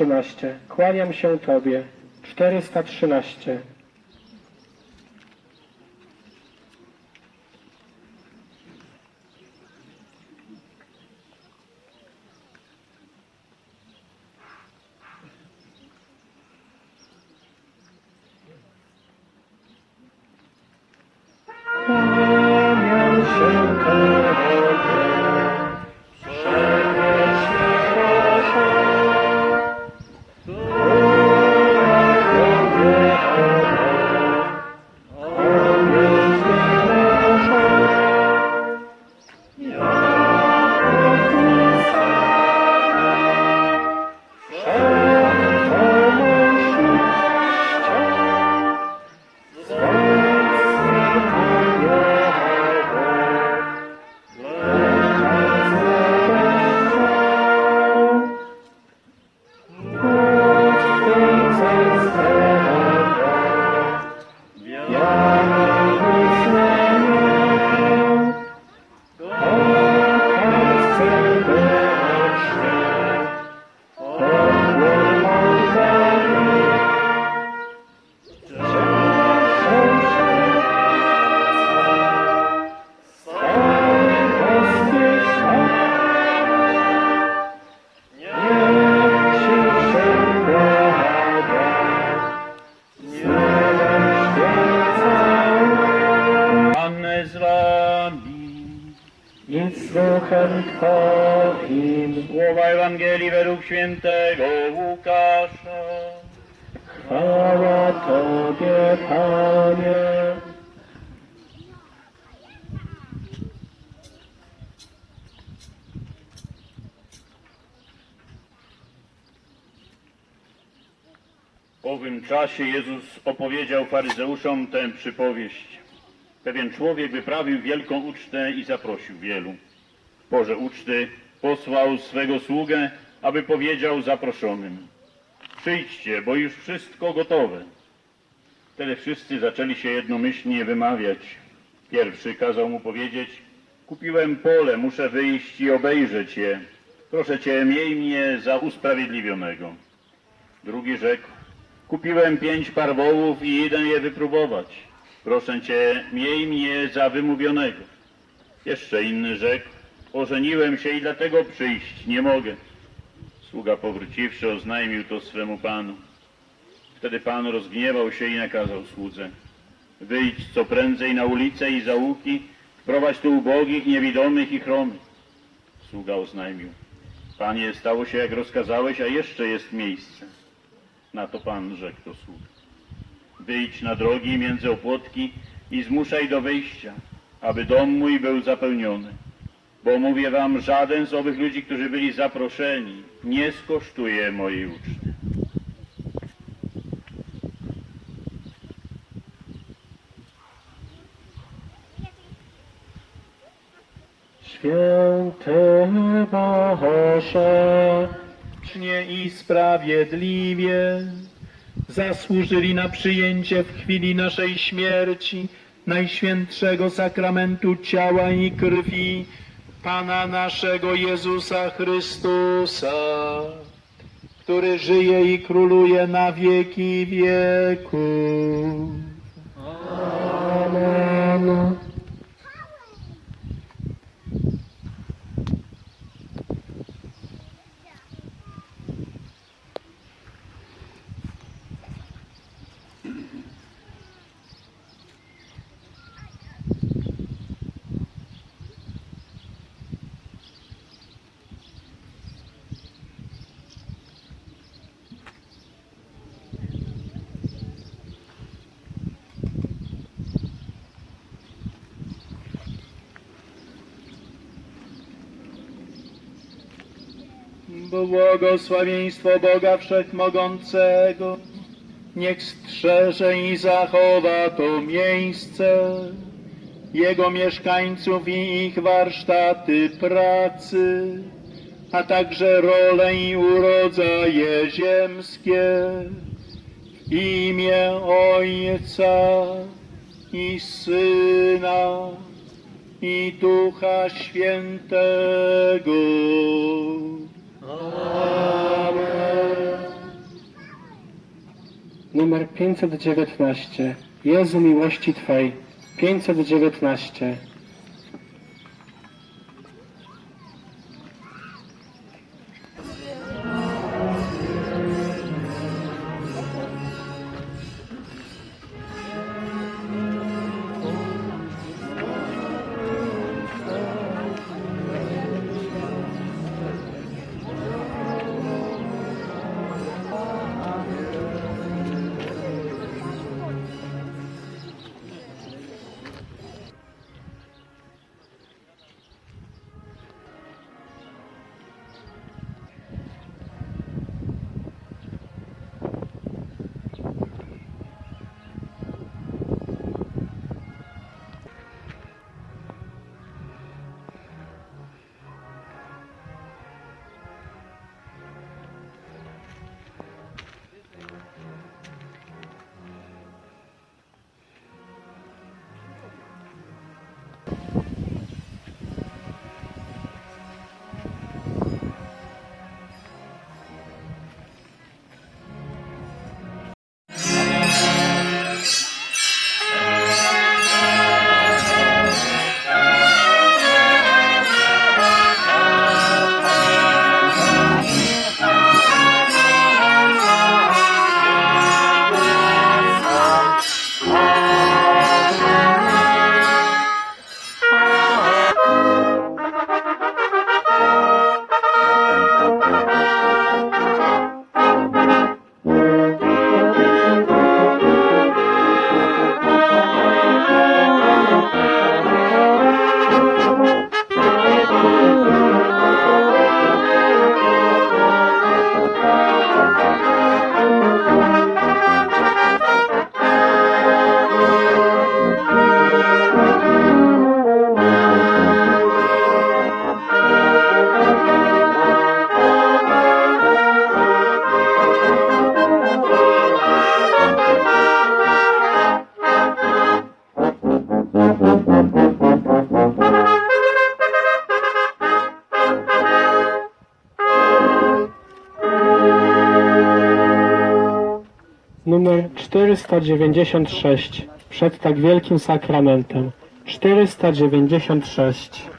413. Kłaniam się Tobie. 413. I duchem Twoim Słowa Ewangelii według świętego Łukasza. chwała Tobie, Panie. W owym czasie Jezus opowiedział faryzeuszom tę przypowieść. Pewien człowiek wyprawił wielką ucztę i zaprosił wielu. W porze uczty posłał swego sługę, aby powiedział zaproszonym. Przyjdźcie, bo już wszystko gotowe. Wtedy wszyscy zaczęli się jednomyślnie wymawiać. Pierwszy kazał mu powiedzieć, kupiłem pole, muszę wyjść i obejrzeć je. Proszę cię, miej mnie za usprawiedliwionego. Drugi rzekł, kupiłem pięć par wołów i idę je wypróbować. Proszę cię, miej mnie za wymówionego. Jeszcze inny rzekł, ożeniłem się i dlatego przyjść nie mogę. Sługa powróciwszy oznajmił to swemu panu. Wtedy pan rozgniewał się i nakazał słudze. Wyjdź co prędzej na ulicę i załuki, wprowadź tu ubogich, niewidomych i chromych. Sługa oznajmił. Panie, stało się jak rozkazałeś, a jeszcze jest miejsce. Na to pan rzekł do sług. Wyjdź na drogi między opłotki i zmuszaj do wyjścia, aby dom mój był zapełniony. Bo mówię wam, żaden z owych ludzi, którzy byli zaproszeni, nie skosztuje mojej uczty. Święty Boże, słusznie i sprawiedliwie zasłużyli na przyjęcie w chwili naszej śmierci Najświętszego Sakramentu ciała i krwi Pana naszego Jezusa Chrystusa, który żyje i króluje na wieki wieków. Błogosławieństwo Boga Wszechmogącego niech strzeże i zachowa to miejsce, Jego mieszkańców i ich warsztaty pracy, a także role i urodzaje ziemskie. W imię Ojca i Syna i Ducha Świętego. Numer 519. Jezu miłości Twej. 519. 496. Przed tak wielkim sakramentem. 496.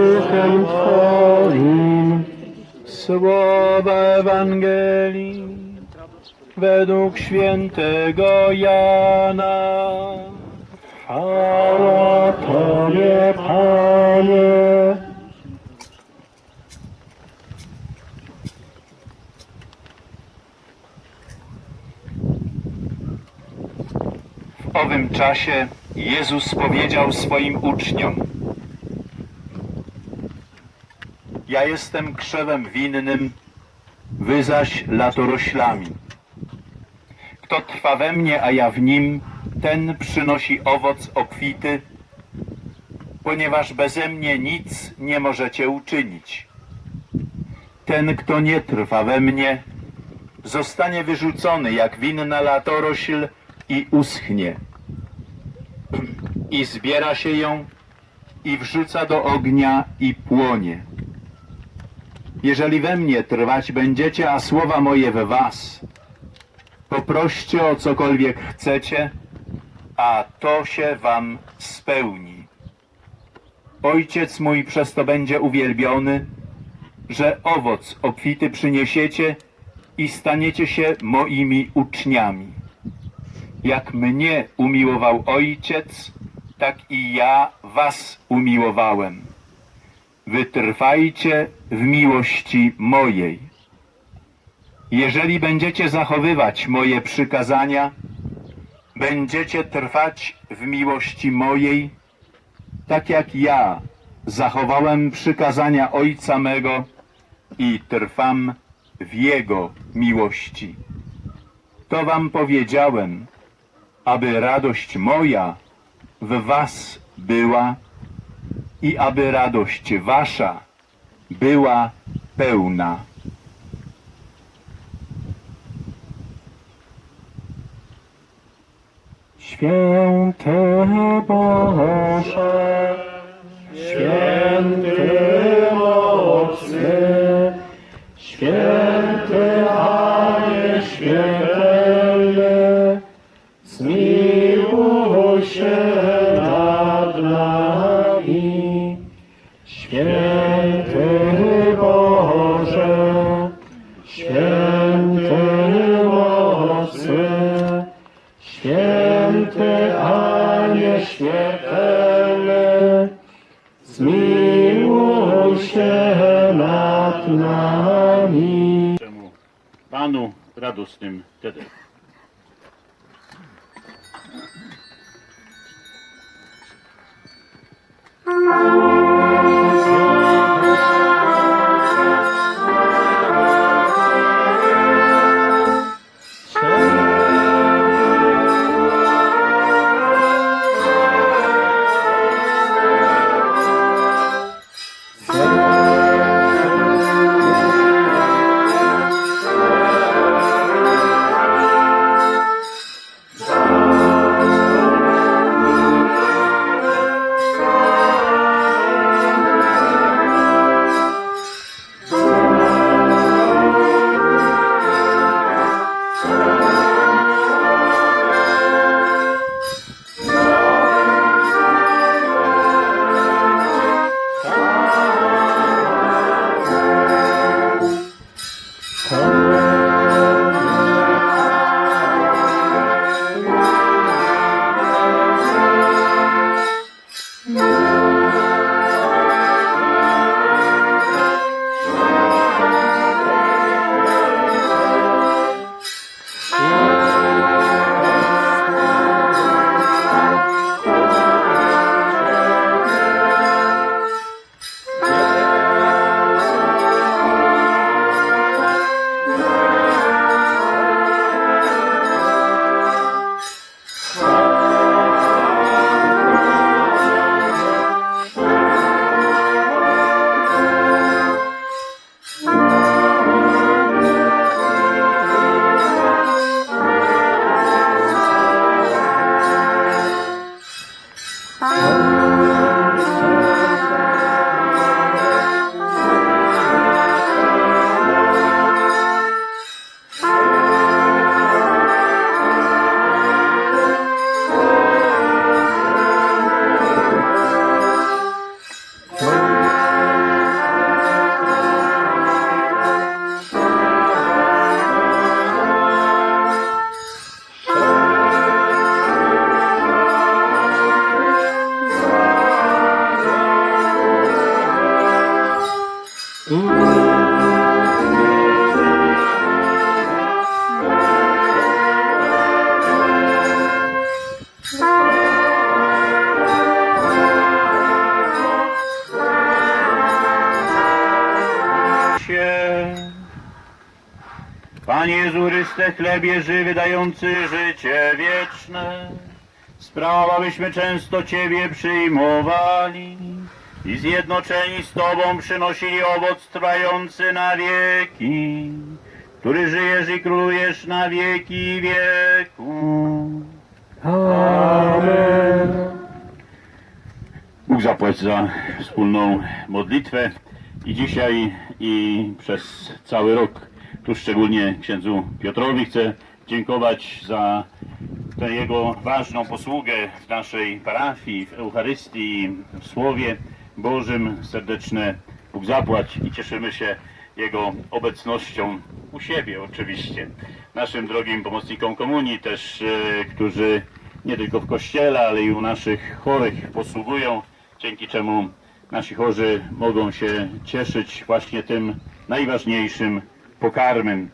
duchem Twoim. Słowa Ewangelii według świętego Jana. Chwała Tobie, Panie. W owym czasie Jezus powiedział swoim uczniom: Ja jestem krzewem winnym, wy zaś latoroślami. Kto trwa we mnie, a ja w nim, ten przynosi owoc obfity, ponieważ beze mnie nic nie możecie uczynić. Ten, kto nie trwa we mnie, zostanie wyrzucony jak winna latorośl i uschnie. I zbiera się ją i wrzuca do ognia i płonie. Jeżeli we mnie trwać będziecie, a słowa moje we was, poproście o cokolwiek chcecie, a to się wam spełni. Ojciec mój przez to będzie uwielbiony, że owoc obfity przyniesiecie i staniecie się moimi uczniami. Jak mnie umiłował Ojciec, tak i ja was umiłowałem. Wytrwajcie w miłości mojej. Jeżeli będziecie zachowywać moje przykazania, będziecie trwać w miłości mojej, tak jak ja zachowałem przykazania Ojca mego i trwam w Jego miłości. To wam powiedziałem, aby radość moja w was była i aby radość wasza była pełna. Święty Boże, święty mocny, święty Anie śmiertelny, radosnym wtedy. Chlebie żywy, dający życie wieczne, sprawa, abyśmy często Ciebie przyjmowali i zjednoczeni z Tobą przynosili owoc trwający na wieki, który żyjesz i królujesz na wieki wieku. Amen. Bóg zapłać za wspólną modlitwę i dzisiaj i przez cały rok. Tu szczególnie księdzu Piotrowi chcę dziękować za tę jego ważną posługę w naszej parafii, w Eucharystii, w Słowie Bożym. Serdeczne Bóg zapłać i cieszymy się jego obecnością u siebie oczywiście. Naszym drogim pomocnikom komunii też, e, którzy nie tylko w kościele, ale i u naszych chorych posługują, dzięki czemu nasi chorzy mogą się cieszyć właśnie tym najważniejszym pokarmem.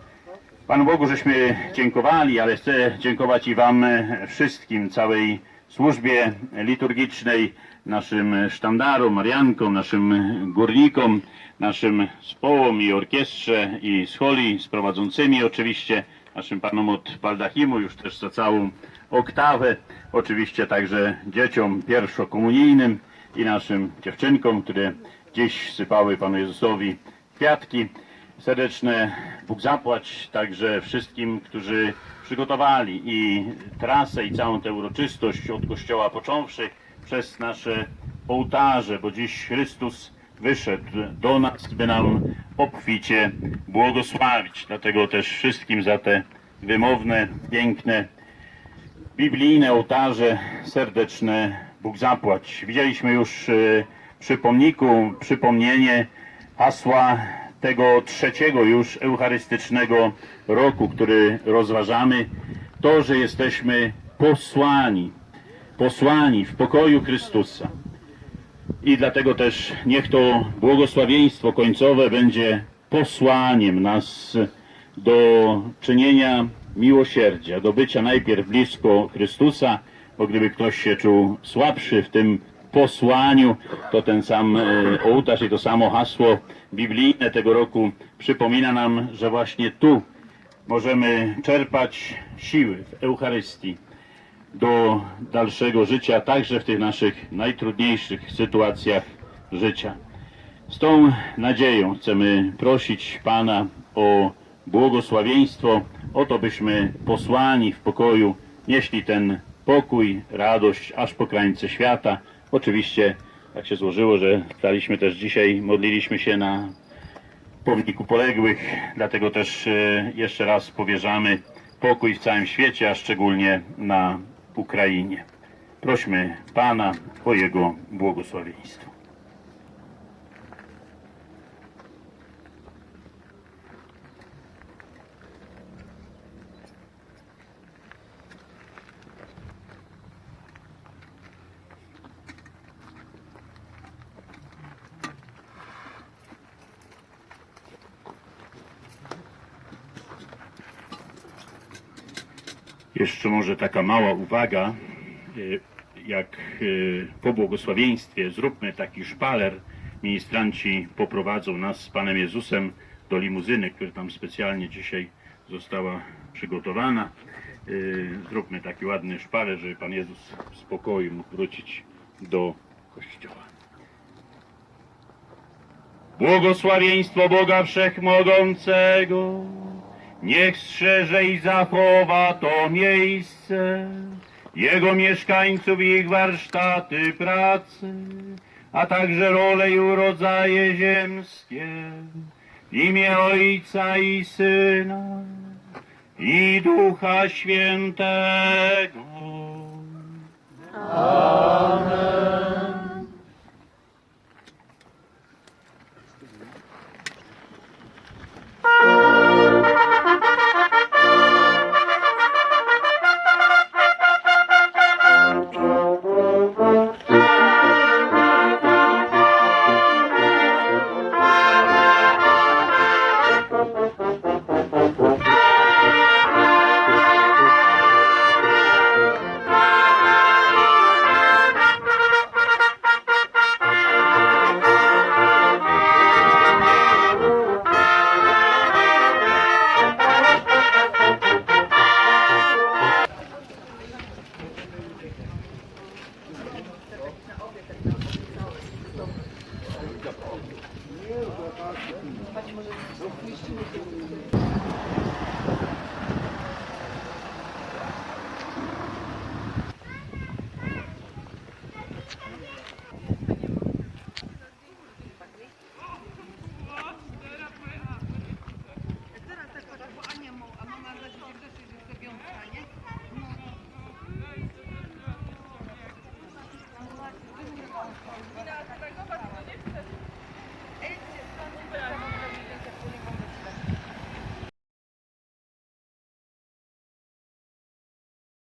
Panu Bogu żeśmy dziękowali, ale chcę dziękować i Wam e, wszystkim, całej służbie liturgicznej, naszym sztandarom, mariankom, naszym górnikom, naszym społom i orkiestrze i scholi, z prowadzącymi oczywiście, naszym panom od Baldachimu już też za całą oktawę, oczywiście także dzieciom pierwszokomunijnym i naszym dziewczynkom, które dziś sypały Panu Jezusowi kwiatki. Serdeczne Bóg zapłać także wszystkim, którzy przygotowali i trasę i całą tę uroczystość od kościoła począwszy przez nasze ołtarze, bo dziś Chrystus wyszedł do nas, by nam obficie błogosławić. Dlatego też wszystkim za te wymowne, piękne, biblijne ołtarze serdeczne Bóg zapłać. Widzieliśmy już e, przy pomniku przypomnienie hasła tego trzeciego już eucharystycznego roku, który rozważamy. To, że jesteśmy posłani, posłani w pokoju Chrystusa. I dlatego też niech to błogosławieństwo końcowe będzie posłaniem nas do czynienia miłosierdzia, do bycia najpierw blisko Chrystusa, bo gdyby ktoś się czuł słabszy w tym posłaniu, to ten sam e, ołtarz i to samo hasło biblijne tego roku przypomina nam, że właśnie tu możemy czerpać siły w Eucharystii do dalszego życia, także w tych naszych najtrudniejszych sytuacjach życia. Z tą nadzieją chcemy prosić Pana o błogosławieństwo, o to byśmy posłani w pokoju nieśli ten pokój, radość aż po krańce świata. Oczywiście tak się złożyło, że staliśmy też dzisiaj, modliliśmy się na pomniku poległych, dlatego też e, jeszcze raz powierzamy pokój w całym świecie, a szczególnie na Ukrainie. Prośmy Pana o Jego błogosławieństwo. Jeszcze może taka mała uwaga, y, jak y, po błogosławieństwie zróbmy taki szpaler, ministranci poprowadzą nas z Panem Jezusem do limuzyny, która tam specjalnie dzisiaj została przygotowana. Y, Zróbmy taki ładny szpaler, żeby Pan Jezus w spokoju mógł wrócić do kościoła. Błogosławieństwo Boga Wszechmogącego, niech strzeże i zachowa to miejsce, jego mieszkańców i ich warsztaty pracy, a także role i urodzaje ziemskie, w imię Ojca i Syna i Ducha Świętego. Amen.